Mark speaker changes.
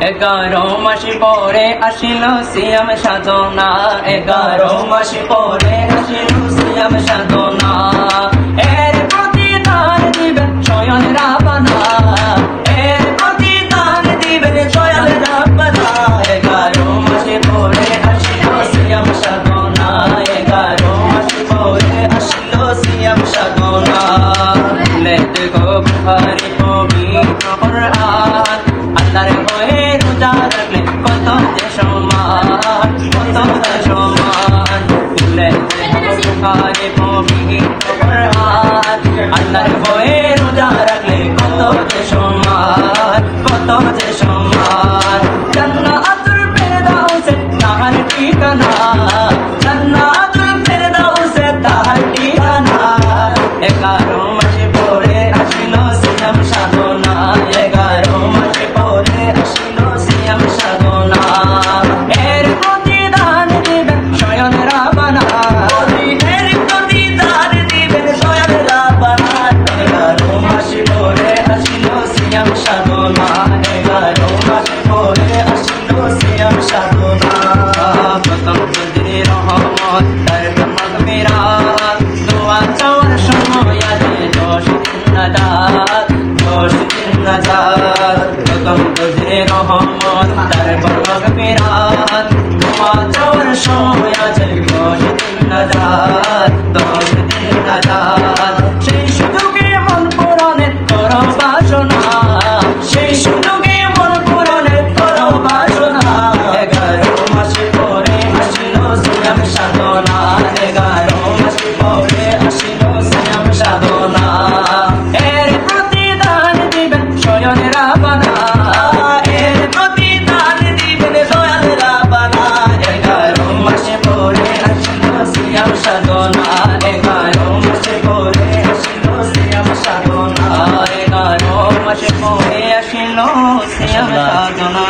Speaker 1: এগারো মাস পরে আসিল সিয়াম সাধনা। এগারো মাস পরে আসিল সিয়াম সাধনা। এর প্রতিদান দিবেন স্বয়ং রাবণা। এর প্রতিদান দিবেন স্বয়ং রাবণা। এগারো মাস পরে আসিল সিয়াম সাধনা। এগারো মাস পরে আসিল সিয়াম সাধনা। লেট গো বুহারি পবিত্র কোরআন আল্লাহর হয়ে রোজা রাখলে কত যে সম্মান, কত যে কোরআন আল্লাহর হয়ে রোজা রাখলে কত যে সম্মান, কত যে সম্মান। জান্নাতুল ফেরদাউসে তাহার ঠিকানা প্রথম যদি রহমত তার মাগফিরাত দোয়া চাওয়ার সময় আছে দিন নাজাত দিন নাজাত চাওয়ার সময় আছে সিয়াম সাধনা এগারো মাসে পরে আসিল সিয়াম সাধনা এগারো মাসে পরে আসিল সিয়াম সাধনা।